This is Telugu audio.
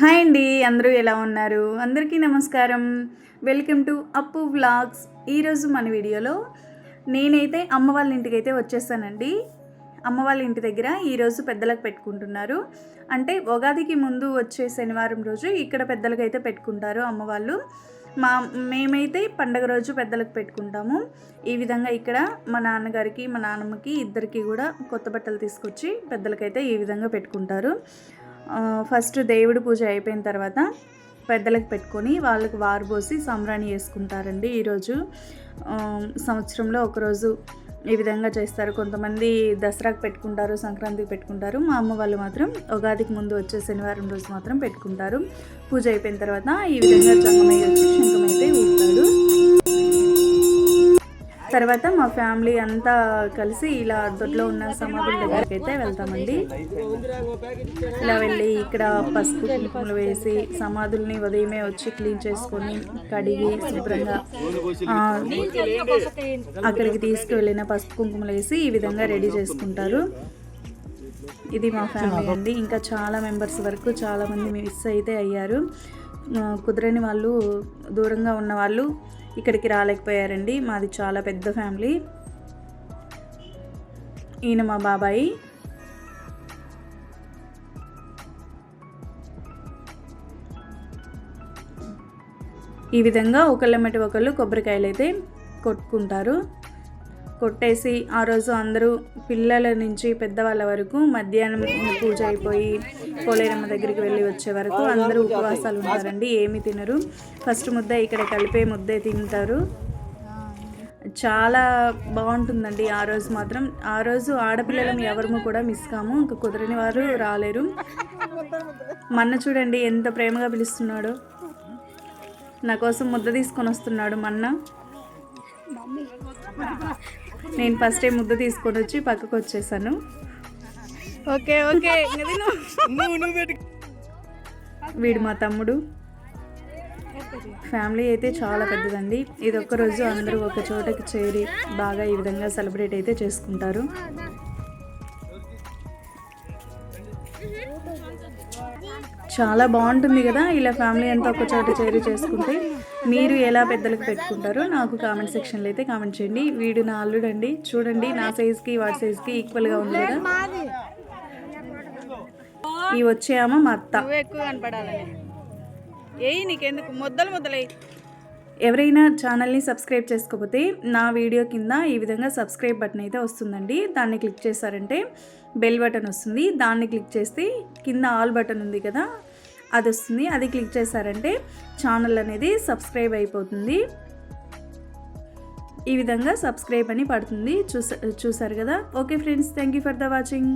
హాయ్ అండి అందరూ ఎలా ఉన్నారు? అందరికీ నమస్కారం. Welcome to Appu vlogs. ఈరోజు మన వీడియోలో నేనైతే అమ్మ వాళ్ళ ఇంటికి అయితే వచ్చేసానండి. అమ్మ వాళ్ళ ఇంటి దగ్గర ఈరోజు పెద్దలకు పెట్టుకుంటున్నారు. అంటే ఉగాదికి ముందు వచ్చే శనివారం రోజు ఇక్కడ పెద్దలకు అయితే పెట్టుకుంటారు అమ్మ వాళ్ళు. మా మేమైతే పండగ రోజు పెద్దలకు పెట్టుకుంటాము. ఈ విధంగా ఇక్కడ మా నాన్నగారికి మా నాన్నమ్మకి ఇద్దరికి కూడా కొత్త బట్టలు తీసుకొచ్చి పెద్దలకైతే ఈ విధంగా పెట్టుకుంటారు. ఫస్ట్ దేవుడి పూజ అయిపోయిన తర్వాత పెద్దలకు పెట్టుకొని వాళ్ళకి వారు పోసి సంబరాణి చేసుకుంటారండి ఈరోజు. సంవత్సరంలో ఒకరోజు ఈ విధంగా చేస్తారు. కొంతమంది దసరాకు పెట్టుకుంటారు సంక్రాంతికి పెట్టుకుంటారు. మా అమ్మ వాళ్ళు మాత్రం ఉగాదికి ముందు వచ్చే శనివారం రోజు మాత్రం పెట్టుకుంటారు. పూజ అయిపోయిన తర్వాత ఈ విధంగా జంగమయ్య తర్వాత మా ఫ్యామిలీ అంతా కలిసి ఇలా దొడ్లో ఉన్న సమాధుల దగ్గరికి అయితే వెళ్తామండి. ఇలా వెళ్ళి ఇక్కడ పసుపు కుంకుమలు వేసి సమాధుల్ని ఉదయమే వచ్చి క్లీన్ చేసుకొని కడిగి శుభ్రంగా అక్కడికి తీసుకువెళ్ళిన పసుపు కుంకుమలు వేసి ఈ విధంగా రెడీ చేసుకుంటారు. ఇది మా ఫ్యామిలీ అండి. ఇంకా చాలా మెంబర్స్ వరకు చాలామంది మిస్ అయితే అయ్యారు. కుదరని వాళ్ళు దూరంగా ఉన్న వాళ్ళు ఇక్కడికి రాలేకపోయారండి. మాది చాలా పెద్ద ఫ్యామిలీ. ఈయన మా బాబాయి. ఈ విధంగా ఒకళ్ళెమ్మటి ఒకళ్ళు కొబ్బరికాయలు అయితే కొట్టుకుంటారు. కొట్టేసి ఆ రోజు అందరూ పిల్లల నుంచి పెద్దవాళ్ళ వరకు మధ్యాహ్నం పూజ అయిపోయి పోలేరమ్మ దగ్గరికి వెళ్ళి వచ్చే వరకు అందరూ ఉపవాసాలు ఉంటారండి ఏమి తినరు. ఫస్ట్ ముద్ద ఇక్కడ కలిపే ముద్దే తింటారు. చాలా బాగుంటుందండి ఆ రోజు మాత్రం. ఆ రోజు ఆడపిల్లలం ఎవరము కూడా మిస్ కాము ఇంకా కుదరని వారు రాలేరు. మన్న చూడండి ఎంత ప్రేమగా పిలుస్తున్నాడు. నా కోసం ముద్ద తీసుకొని వస్తున్నాడు మన్న. నేను ఫస్ట్ టైం ముద్ద తీసుకొని వచ్చి పక్కకు వచ్చేసాను. ఓకే ఓకే వీడు మా తమ్ముడు. ఫ్యామిలీ అయితే చాలా పెద్దదండి. ఇది ఒక్క రోజు అందరూ ఒక చోటకి చేరి బాగా ఈ విధంగా సెలబ్రేట్ అయితే చేసుకుంటారు. చాలా బాగుంటుంది కదా. ఇలా ఫ్యామిలీ అంతా ఒక చోట చేరి చేసుకుంటే మీరు ఎలా పెద్దలకు పెట్టుకుంటారో నాకు కామెంట్ సెక్షన్లో అయితే కామెంట్ చేయండి. వీడు నా అల్లుడండి. చూడండి నా సైజ్కి వాడి సైజ్కి ఈక్వల్గా ఉంది కదా. ఈ వచ్చే ఆమె మా అత్త. ఎక్కువ కనపడాలని. ఏ నీకెందుకు? ముద్దలు ముద్దలే ఎవరైనా ఛానల్ని సబ్స్క్రైబ్ చేసుకోకపోతే నా వీడియో కింద ఈ విధంగా సబ్స్క్రైబ్ బటన్ అయితే వస్తుందండి. దాన్ని క్లిక్ చేశారంటే బెల్ బటన్ వస్తుంది. దాన్ని క్లిక్ చేస్తే కింద ఆల్ బటన్ ఉంది కదా అది వస్తుంది. అది క్లిక్ చేశారంటే ఛానల్ అనేది సబ్స్క్రైబ్ అయిపోతుంది. ఈ విధంగా సబ్స్క్రైబ్ అని పడుతుంది. చూసా చూసారు కదా? Okay friends thank you for the watching.